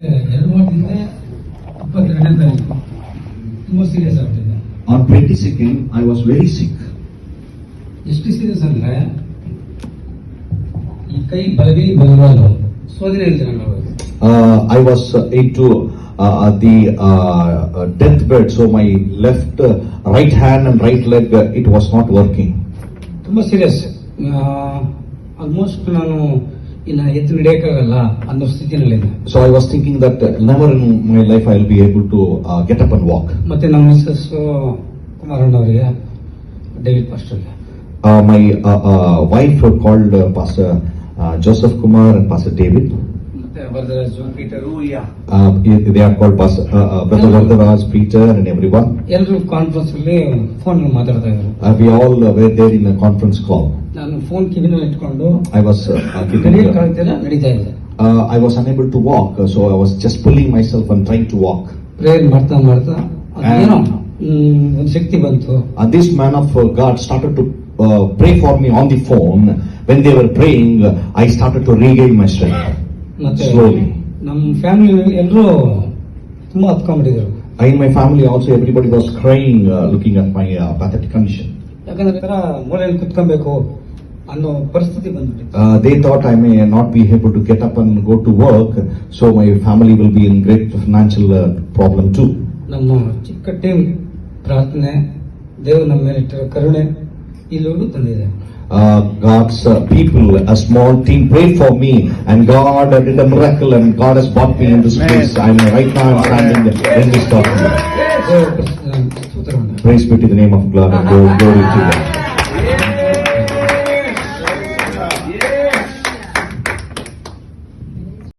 ಎರಡು ವಾರದಿಂದ ಇಪ್ಪತ್ತೆರಡನೇ ತಾರೀಕು ತುಂಬ ಸೀರಿಯಸ್ ಆಗ್ತಿದೆ On 22nd, I was very sick. ಎಷ್ಟು ಸೀರಿಯಸ್ ಅಂದ್ರೆ ಈ ಕೈ ಬಲಗೈ ಬಲಗಾಲು ಸೋದನೆ ಇಲ್ದಿರ ನಾವು Uh, I was uh, into uh, the uh, uh, deathbed, so my left uh, right hand and right leg uh, it was not working. ತುಂಬ serious almost ನಾನು ಇನ್ನು ಎದ್ದು ಬಿಡಕ್ಕಾಗಲ್ಲ ಅನ್ನೋ ಸ್ಥಿತಿನಲ್ಲಿ so I was thinking that never in my life I will be able to get up and walk ಮತ್ತೆ ನಮ್ಮ Mrs Kumar ಅಣ್ಣ ಅವರಿಗೆ David pastor my wife called pastor Joseph Kumar and pastor David and Pastor Peter Uh, they are called Pastor, uh, uh, Brother Vardaraj, Peter, and everyone. ಎಲ್ಲರೂ conference ಅಲ್ಲಿ phone ಮಾತಾಡ್ತಾ ಇದ್ರು Uh, we all uh, were there in a conference call. ನಾನು phone ಕಿವಿನಲ್ಲಿ ಇಟ್ಕೊಂಡು I was uh, uh, uh, ನಡೀತಾ ಇದೆ uh, I was unable to walk, uh, so I was just pulling myself and trying to walk. Prayer ಮಾಡ್ತಾ ಮಾಡ್ತಾ ಅದೇನೋ ಹ್ಮ್, ಒಂದು ಶಕ್ತಿ ಬಂತು Uh, this man of uh, God started to uh, pray for me on the phone. When they were praying, uh, I started to regain my strength ಮತ್ತೆ ನಮ್ಮ family ಎಲ್ಲರೂ ತುಂಬಾ ಹತ್ಕೊಂಡ್ಬಿಟ್ಟಿದ್ರು. I my family also everybody was crying looking at my pathetic condition ಯಾಕಂದ್ರೆ ತರ ಮೂಲೆಯಲ್ಲಿ ಕುತ್ಕೊಬೇಕು ಅನ್ನೋ ಪರಿಸ್ಥಿತಿ ಬಂದ್ಬಿಟ್ಟು they thought I may not be able to get up and go to work so my family will be in great financial problem to ನಮ್ಮ ಚಿಕ್ಕ team ಪ್ರಾರ್ಥನೆ ದೇವ್ ನಮ್ಮ ಮೇಲೆ ಇಟ್ಟಿರೋ ಕರುಣೆ ಇಲ್ಲಿವರೆಗೂ ತಂದಿದೆ Uh, God's uh, people, a small team prayed for me, and God uh, did a miracle, and God has brought me in this place. I'm right now I'm standing in this document. ದೇವರ ಪರಿಸ್ಥಿತಿ ಸ್ತೋತ್ರವನ್ನು Praise be to the name of God and glory, glory to God.